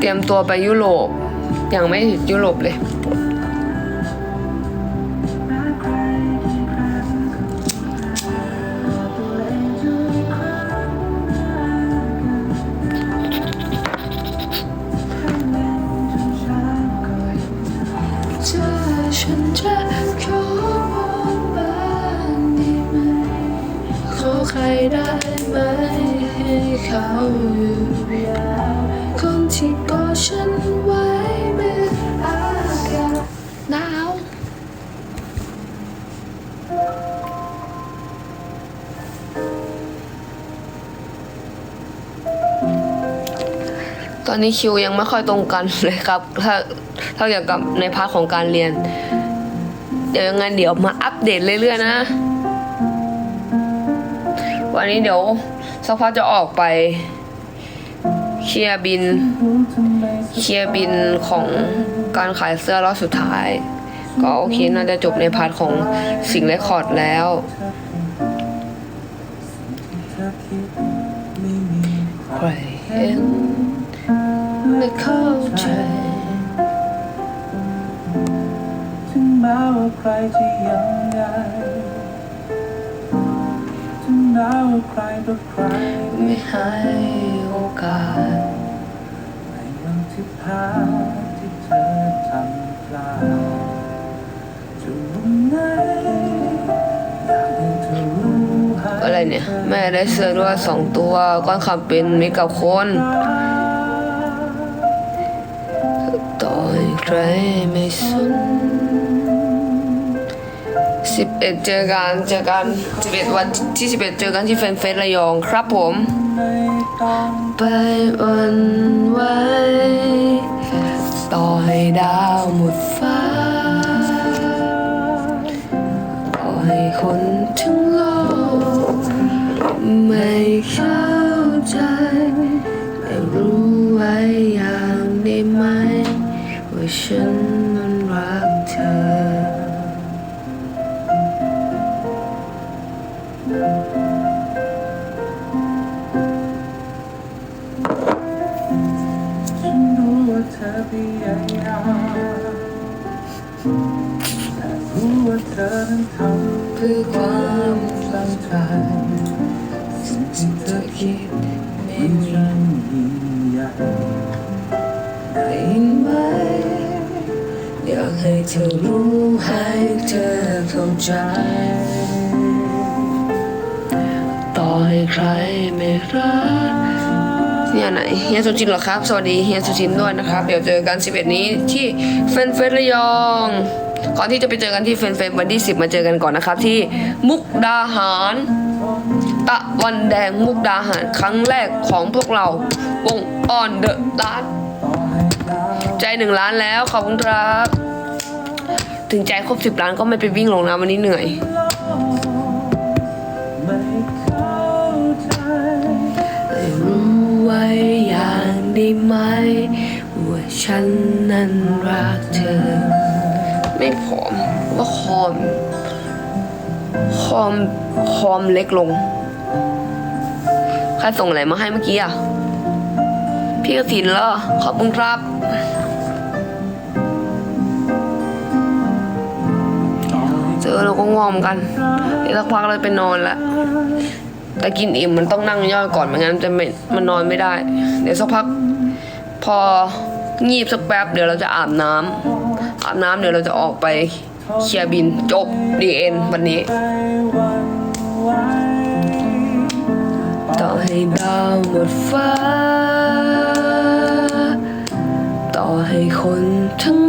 เตรียมตัวไปยุโรปยังไม่ถึงยุโรปเลยใครได้ไหมให้เขาอยู่คนที่ ตอนนี้คิวยังไม่ค่อยตรงกันเลยครับ ถ้าถ้าเกี่ยวกับในพาร์ทของการเรียน เดี๋ยวยังไงเดี๋ยวมาอัปเดตเรื่อยๆนะ วันนี้เดี๋ยวสักพักจะออกไปเคลียร์บินเคลียร์บินของการขายเสื้อรอบสุดท้าย ก็โอเคน่าจะจบในพาร์ทของสิ่งเรคคอร์ดแล้วใคร ไม่เข้าใจถึงแม้ว่าใครจะยังไงถึงแม้ว่าใครต่อใครไม่ให้โอกาสในวันที่พลาดที่เธอทำพลาดจะวันไหนอยากให้เธอรู้อะไรเนี่ย แม่ได้เสื้อด้วยสองตัว ก้อนคำเป็นมิตรกับคน ต่อยใครไม่สนสิบเอ็ดเจอกันเจอกันสิบเอ็ดวันที่สิบเอ็ดเจอกันที่แฟนเฟสระยองครับผม ไปวันไหวต่อให้ดาวหมดฟ้าต่อให้คนทั้งโลกไม่เข้าใจแต่รู้ไว้อย่างได้ไหม ว่าฉันมันรักเธอฉันรู้ว่าเธอพยายามแต่รู้ว่าเธอนั้นทำเพื่อความตั้งใจสิ่งที่เธอคิดไม่ช่างยิ่งใหญ่ ให้เธอรู้ให้เธอเข้าใจ ต่อให้ใครไม่รักเนี่ยไหนเฮียสุจินเหรอครับ สวัสดีเฮียสุจินด้วยนะครับ เดี๋ยวเจอกัน 11 นี้ที่เฟนเฟสระยองก่อนที่จะไปเจอกันที่เฟนเฟสวันที่ 10 มาเจอกันก่อนนะครับ ที่มุกดาหารตะวันแดงมุกดาหารครั้งแรกของพวกเราวงออนเดอะลาดาวใจหนึ่งล้านแล้วขอบคุณครับ ถึงใจครบสิบล้านก็ไม่ไปวิ่งลงนะวันนี้เหนื่อยเข้าใจรู้ไว้อย่างได้ไหม ว่าฉันนั้นรักเธอ ไม่ผอมว่าคอม คอม คอมเล็กลง ใครส่งอะไรมาให้เมื่อกี้อะ พี่กสินเหรอขอบคุณครับ ง่มอกันเดี๋ยวสักพักเลยไปนอนละแต่กินอิ่มมันต้องนั่งย่อยก่อนไม่งั้นจะไม่มันนอนไม่ได้ เดี๋ยวสักพัก พองีบสักแป๊บเดี๋ยวเราจะอาบน้ำ อาบน้ำเดี๋ยวเราจะออกไปเคลียร์บินจบดีเอ็นวันนี้ ต่อให้ดาวหมดฟ้า ต่อให้คนทั้ง